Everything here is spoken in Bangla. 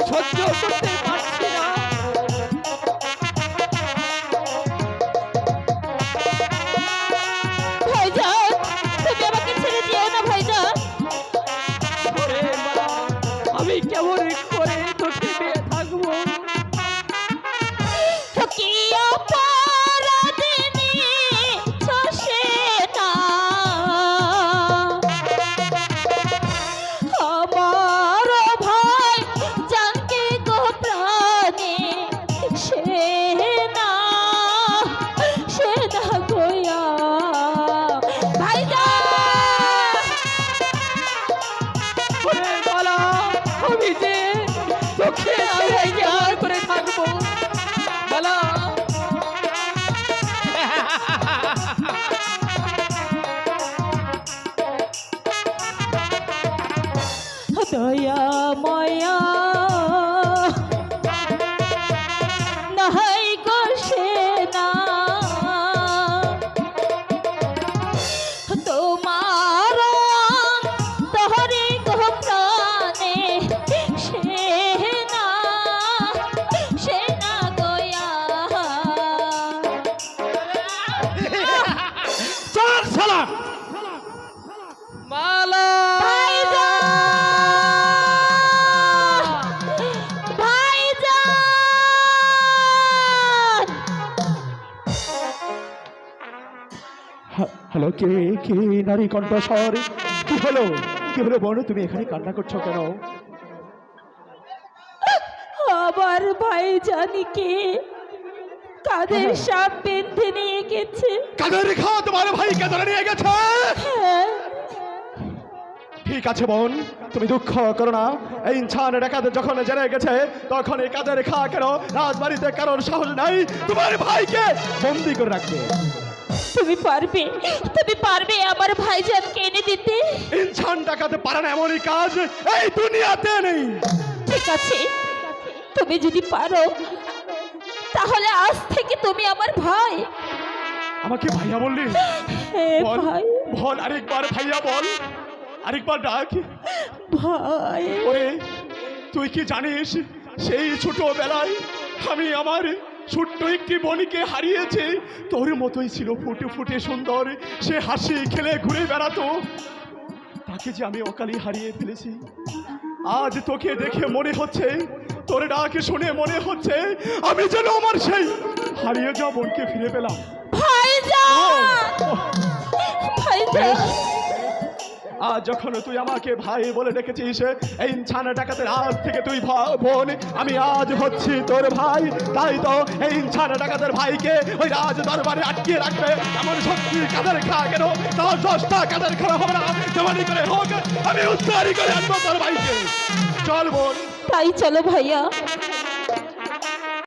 সহ্য করতে পারছি আমি কেমন করে তোকে দয়া ময়া হ্যালো কে কি নারী কণ্ঠস্বর? কি হলো? কি হলো বোন তুমি এখানে কান্না করছ কেন? আমার ভাই জানি কে? কাদের হ্যাঁ। সাপ বেঁধে নিয়ে গেছে? কাদের রেখা? তোমার ভাইকে ধরে নিয়ে গেছে? হ্যাঁ। ঠিক আছে বোন তুমি দুঃখ করো না। এই ইনসান ডাকাতে যখন জেনে গেছে তখন এই কাদের রেখা কেন? রাজবাড়িতে কারোর সাহস নাই। তোমার ভাইকে বন্দি করে রাখবে। তুমি পারবে তুমি পারবে আমার ভাইজানকে এনে দিতে। ইনসান ডাকাতে পারে না এমনই কাজ এই দুনিয়াতে নেই। ঠিক আছে তুমি যদি পারো তাহলে আজ থেকে তুমি আমার ভাই। আমাকে ভাইয়া বললি? বল ভাই। বল আরেকবার ভাইয়া বল আরেকবার ডাক। ভাই। ওরে তুই কি জানিস সেই ছোটবেলায় আমি আমার ছোট্ট একটি বনিকে হারিয়েছে। তোর মতোই ছিল ফুটে ফুটে সুন্দর। সে হাসি খেলে ঘুরে বেড়াতো। তাকে যে আমি অকালি হারিয়ে ফেলেছি আজ তোকে দেখে মনে হচ্ছে তোর ডাক শুনে মনে হচ্ছে আমি যেন আমার সেই হারিয়ে যাওয়া বোনকে ফিরে পেলাম। ভাইজান! ভাইজান! আজ যখন তুই আমাকে ভাই বলে ডেকেছিস, এই ছানা ডাকাতের আজ থেকে তুই বোন, আমি আজ হচ্ছি তোর ভাই। তাই তো এই ছানা ডাকাতের ভাইকে ওই রাজ দরবারে আটকিয়ে রাখবে। এমন শক্তি কাদের খা কেন? তার দশটা কাদের খাওয়া হবে না? জমানি করে হোক, আমি উদ্ধারি করে আনব তোর ভাইকে। চল বোন। তাই চলো ভাইয়া।